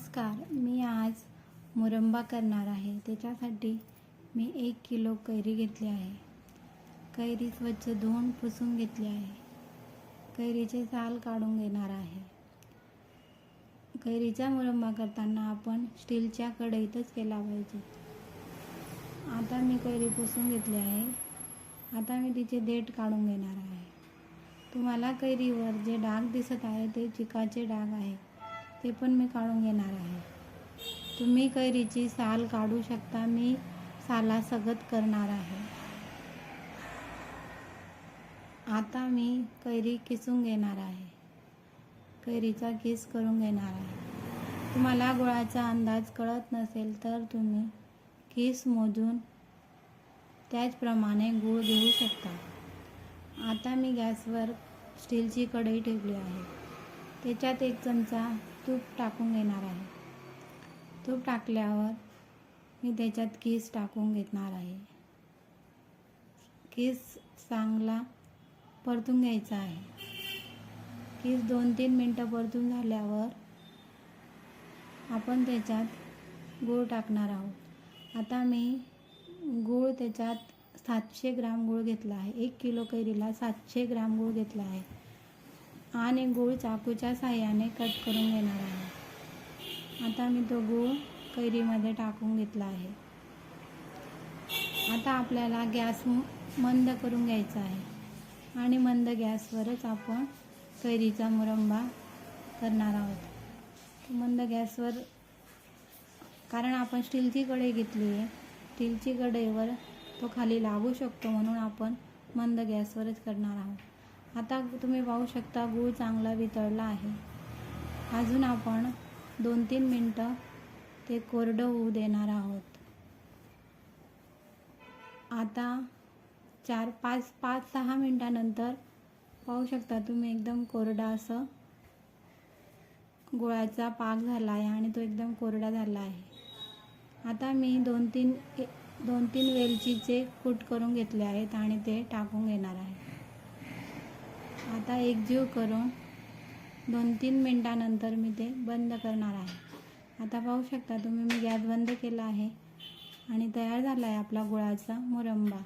नमस्कार मी आज मुरंबा करणार आहे. त्याच्यासाठी मी एक किलो कैरी घेतली आहे. कैरी स्वच्छ धुवून पुसून घेतली आहे. कैरीचे साल काढून घेणार आहे. कैरीचा मुरंबा करताना आपण स्टीलच्या कढईतच केला पाहिजे. आता मी कैरी पुसून घेतली आहे. आता मी तिचे देठ काढून घेणार आहे. तुम्हाला कैरीवर जे डाग दिसत आहे ते चिकाचे डाग आहेत ते पण मी काढून घेणार आहे. तुम्ही कैरीची साल काढू शकता. मी साला सगत करणार आहे. आता मी कैरी किसून घेणार आहे. कैरीचा किस करून घेणार आहे. तुम्हाला गुळाचा अंदाज कळत नसेल तर तुम्ही किस मोजून त्याचप्रमाणे गूळ घेऊ शकता. आता मी गॅसवर स्टीलची कढई ठेवली आहे. त्याच्यात एक चमचा तूप टाकून घेणार आहे. तूप टाकल्यावर मी त्याच्यात किस टाकून घेणार आहे. केस चांगला परतून घ्यायचा आहे. केस दोन तीन मिनटं परतून झाल्यावर आपण त्याच्यात गूळ टाकणार आहोत. आता मी गूळ त्याच्यात सातशे ग्राम गूळ घेतला आहे. एक किलो कैरीला सातशे ग्राम गूळ घेतला आहे. आणि गूळ चाकूच्या साह्याने कट करून घेणार आहे. आता मी तो गूळ कैरीमध्ये टाकून घेतला आहे. आता आपल्याला गॅस मंद करून घ्यायचा आहे. आणि मंद गॅसवरच आपण कैरीचा मुरंबा करणार आहोत. मंद गॅसवर कारण आपण स्टीलची कढई घेतली आहे. स्टीलची कढईवर तो खाली लागू शकतो म्हणून आपण मंद गॅसवरच करणार आहोत. आता तुम्ही पाहू शकता गूळ चांगला वितळला आहे. अजून आपण दोन तीन मिनटं ते कोरडं होऊ देणार आहोत. आता चार पाच पाच सहा मिनटानंतर पाहू शकता तुम्ही एकदम कोरडा असं गुळाचा पाक झाला आहे आणि तो एकदम कोरडा झाला आहे. आता मी दोन तीन दोन तीन वेलचीचे कूट करून घेतले आहेत आणि ते टाकून घेणार आहे. आता एकजीव करून दोन तीन मिनटानंतर मी ते बंद करणार आहे. आता पाहू शकता तुम्ही मी गॅस बंद केला आहे आणि तयार झाला आहे आपला गुळाचा मुरंबा.